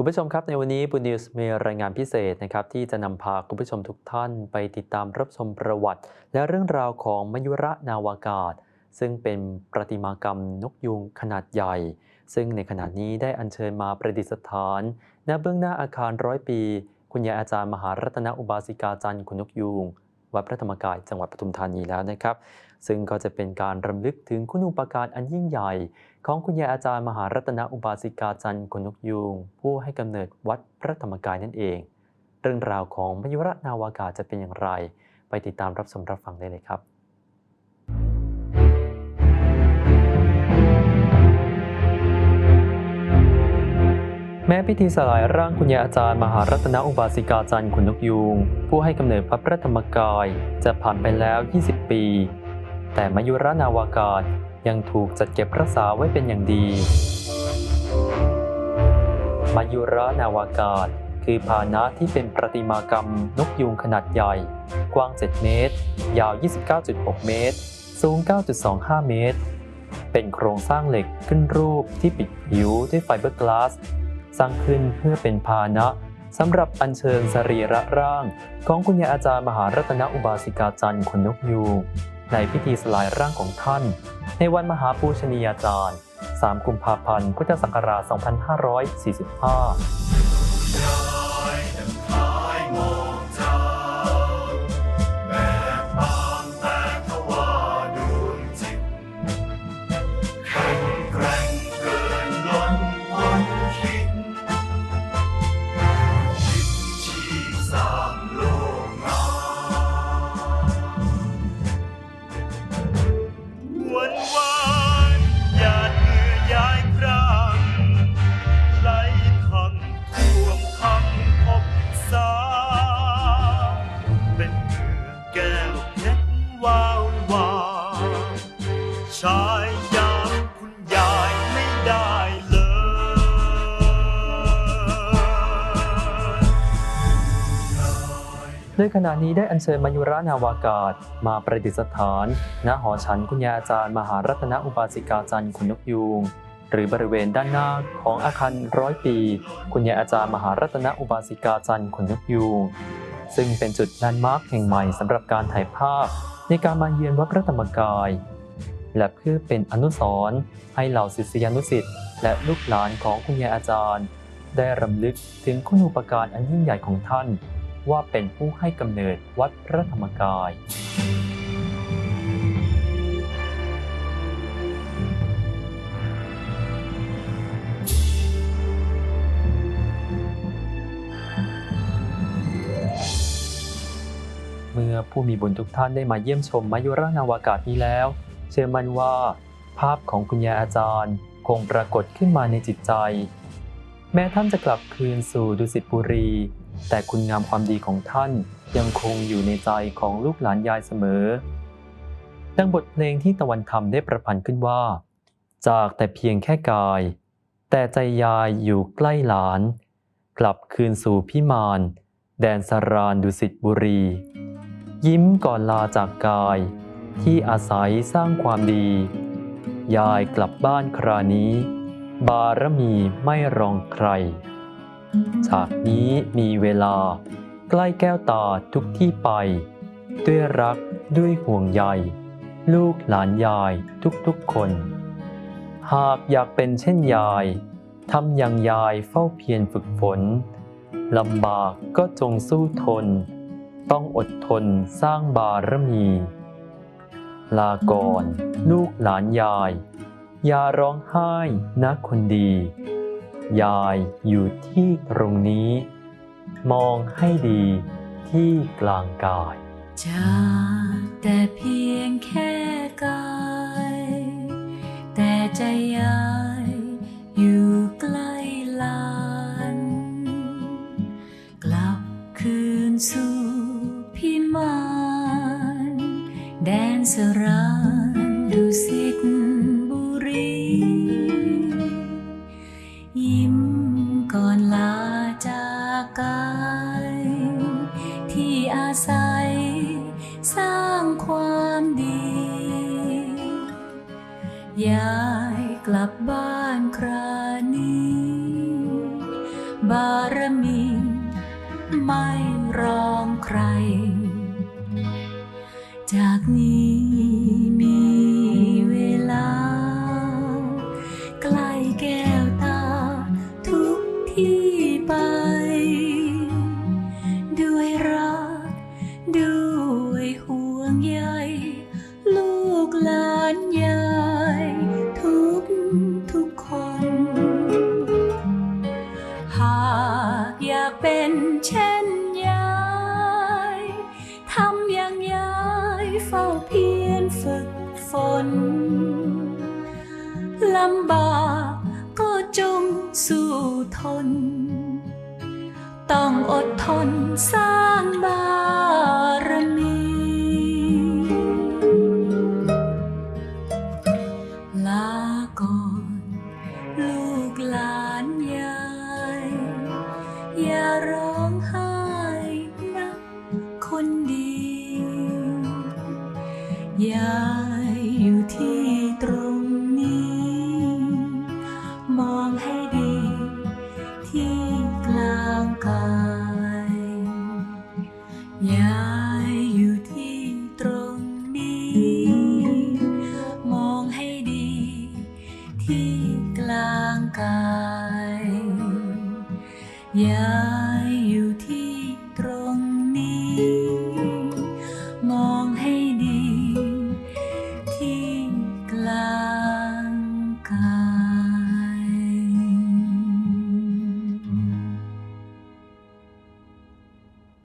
คุณผู้ชมครับในวันนี้บุญนิวส์มีรายงานพิเศษนะครับที่จะนำพาคุณผู้ชมทุกท่านไปติดตามรับชมประวัติ และเรื่องราวของมยุระนาวากาศ ซึ่งเป็นประติมากรรมนกยูงขนาดใหญ่ ซึ่งในขณะนี้ได้อัญเชิญมาประดิษฐานณเบื้องหน้าอาคารร้อยปี คุณยายอาจารย์มหารัตนอุบาสิกาจันทร์คุณนกยูงวัดพระธรรมกายจังหวัดปทุมธานีแล้วนะครับ ซึ่งก็จะเป็นการรำลึกถึงคุณูปการอันยิ่งใหญ่ ของคุณยายอาจารย์มหารัตนอุบาสิกาจันทร์ขนนกยูงผู้ให้กำเนิดวัดพระธรรมกายนั่นเอง เรื่องราวของมยุรนาวากาจะเป็นอย่างไร ไปติดตามรับชมรับฟังได้เลยครับแม้พิธีสลายร่างคุณยายอาจารย์มหารัตนอุบาสิกาจันทร์ขนนกยูง ผู้ให้กำเนิดวัดพระธรรมกาย จะผ่านไปแล้ว 20 ปี แต่มยุรนาวากาศยังถูกจัดเก็บรักษาไว้เป็นอย่างดีมายุรานาวากาศคือพาหนะที่เป็นประติมากรรมนกยูงขนาดใหญ่ กว้าง 7 เมตร ยาว 29.6 เมตร สูง 9.25 เมตร เป็นโครงสร้างเหล็กขึ้นรูปที่ปิดผิวด้วยไฟเบอร์กลาส สร้างขึ้นเพื่อเป็นพาหนะสำหรับอัญเชิญสรีระร่าง ของคุณยายอาจารย์มหารัตนอุบาสิกาจันทร์ขนนกยูง ในพิธีสลายร่างของท่าน ในวันมหาปูชนียาจารย์ 3 กุมภาพันธ์ พุทธศักราช 2545 ชายยามคุณยายไม่ได้เลย โดยขณะนี้ได้อัญเชิญมายุรานาวากาศ มาประดิษฐาน ณหอฉันคุณยายอาจารย์ มหารัตนอุบาสิกาจันทร์ขุนนกยูงหรือบริเวณด้านหน้าของอาคารร้อยปี คุณยายอาจารย์มหารัตนอุบาสิกาจันทร์ขุนนกยูงซึ่งเป็นจุดแลนด์มาร์คแห่งใหม่สำหรับการถ่ายภาพ ในการมาเยือนวัดพระธรรมกาย และเพื่อเป็นอนุสรณ์ให้เหล่าศิษยานุศิษย์และลูกหลานของคุณยายอาจารย์ ได้รำลึกถึงคุณูปการอันยิ่งใหญ่ของท่าน ว่าเป็นผู้ให้กำเนิดวัดพระธรรมกาย เมื่อผู้มีบุญทุกท่านได้มาเยี่ยมชมมายุรานาวากาศนี้แล้ว เชื่อมั่นว่า ภาพของคุณยายอาจารย์คงปรากฏขึ้นมาในจิตใจ แม้ท่านจะกลับคืนสู่ดุสิตบุรี แต่คุณงามความดีของท่านยังคงอยู่ในใจของลูกหลานยายเสมอ ดังบทเพลงที่ตะวันธรรมได้ประพันธ์ขึ้นว่า จากแต่เพียงแค่กาย แต่ใจยายอยู่ใกล้หลาน กลับคืนสู่พิมานแดนสรานดุสิตบุรี ยิ้มก่อนลาจากกาย ที่อาศัยสร้างความดี ยายกลับบ้านครานี้ บารมีไม่รองใคร จากนี้มีเวลาใกล้แก้วตาทุกที่ไป ด้วยรักด้วยห่วงใย ลูกหลานยายทุกๆคน หากอยากเป็นเช่นยายทำอย่างยายเฝ้าเพียรฝึกฝนลำบากก็จงสู้ทน ต้องอดทนสร้างบารมี ลาก่อน ลูกหลานยาย อย่าร้องไห้นะคนดี ยายอยู่ที่ตรงนี้ มองให้ดีที่กลางกายจากแต่เพียงแค่กาย แต่ใจยา ยายกลับบ้านครานี้บบารมี ไม่รองใคร จากนี้มี เช่นยายทำอย่างยายเฝ้าเพียรฝึกฝนลำบากก็จงสู้ทน ต้องอดทนสร้างบารมี ลาก่อน ลูกหลานยา